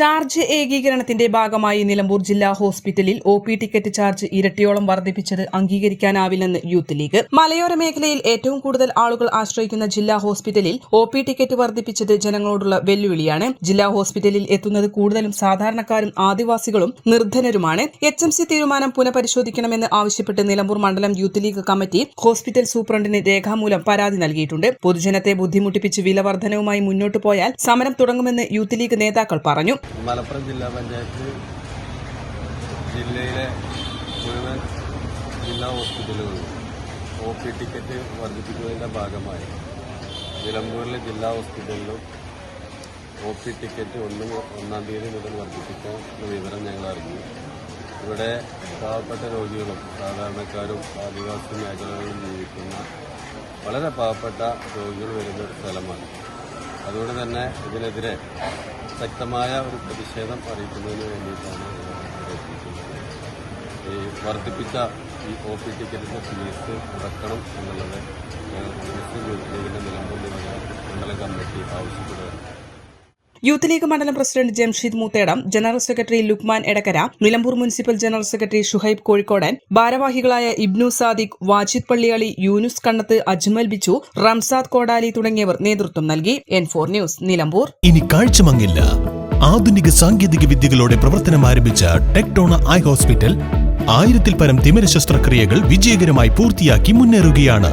Charge ഏകീകരണത്തിന്റെ ഭാഗമായി നിലമ്പൂർ ജില്ലാ ഹോസ്പിറ്റലിൽ ഒ പി ടിക്കറ്റ് ചാർജ് ഇരട്ടിയോളം വർദ്ധിപ്പിച്ചത് അംഗീകരിക്കാനാവില്ലെന്ന് യൂത്ത് ലീഗ്. മലയോര മേഖലയിൽ ഏറ്റവും കൂടുതൽ ആളുകൾ ആശ്രയിക്കുന്ന ജില്ലാ ഹോസ്പിറ്റലിൽ ഒ പി ടിക്കറ്റ് വർദ്ധിപ്പിച്ചത് ജനങ്ങളോടുള്ള വെല്ലുവിളിയാണ്. ജില്ലാ ഹോസ്പിറ്റലിൽ എത്തുന്നത് കൂടുതലും സാധാരണക്കാരും ആദിവാസികളും നിർധനരുമാണ്. എച്ച് എം സി തീരുമാനം പുനഃപരിശോധിക്കണമെന്ന് ആവശ്യപ്പെട്ട് നിലമ്പൂർ മണ്ഡലം യൂത്ത് ലീഗ് കമ്മിറ്റി ഹോസ്പിറ്റൽ സൂപ്രണ്ടിന് രേഖാമൂലം പരാതി നൽകിയിട്ടുണ്ട്. പൊതുജനത്തെ ബുദ്ധിമുട്ടിപ്പിച്ച് വില വർധനവുമായി മുന്നോട്ടു പോയാൽ സമരം തുടങ്ങുമെന്ന് യൂത്ത് ലീഗ് നേതാക്കൾ പറഞ്ഞു. മലപ്പുറം ജില്ലാ പഞ്ചായത്ത് ജില്ലയിലെ മുഴുവൻ ജില്ലാ ഹോസ്പിറ്റലുകളിൽ ഒ പി ടിക്കറ്റ് വർദ്ധിപ്പിക്കുന്നതിന്റെ ഭാഗമായി നിലമ്പൂരിലെ ജില്ലാ ഹോസ്പിറ്റലിലും ഒ പി ടിക്കറ്റ് ഒന്ന് ഒന്നാം തീയതി മുതൽ വർദ്ധിപ്പിക്കാൻ വിവരം ഞങ്ങൾ അറിഞ്ഞു. ഇവിടെ പാവപ്പെട്ട രോഗികളും സാധാരണക്കാരും ആദിവാസി മേഖലകളിലും ജീവിക്കുന്ന വളരെ പാവപ്പെട്ട രോഗികൾ വരുന്ന ഒരു സ്ഥലമാണ്. അതുകൊണ്ട് തന്നെ ഇതിനെതിരെ ശക്തമായ ഒരു പ്രതിഷേധം അറിയിക്കുന്നതിന് വേണ്ടിയിട്ടാണ് ഈ വർദ്ധിപ്പിച്ച ഈ ഒ പി ടിക്കറ്റിന്റെ ഫീസ് മുടക്കണം എന്നുള്ളത് മുസ്ലിം ലീഗിന്റെ നിലമ്പൂർ മണ്ഡലം കമ്മിറ്റി ആവശ്യപ്പെടുകയാണ്. യൂത്ത് ലീഗ് മണ്ഡലം president Jamsheed Moothedam general secretary Lukman Edakkara Nilambur municipal general secretary Shuhaib Kozhikodan ഭാരവാഹികളായ ഇബ്നു സാദിഖ് വാജിദ് പള്ളിയാളി യൂനുസ് കണ്ണത്ത് അജ്മൽ ബിച്ചു റംസാദ് കോടാലി തുടങ്ങിയവർ നേതൃത്വം നൽകി. N four news Nilambur. ഇനി കാഴ്ചമങ്ങില്ല. ആധുനിക സാങ്കേതിക വിദ്യകളോടെ പ്രവർത്തനം ആരംഭിച്ച ടെക്ടോണ ഐ ഹോസ്പിറ്റൽ ആയിരത്തിൽ പരം തിമിര ശസ്ത്രക്രിയകൾ വിജയകരമായി പൂർത്തിയാക്കി മുന്നേറുകയാണ്.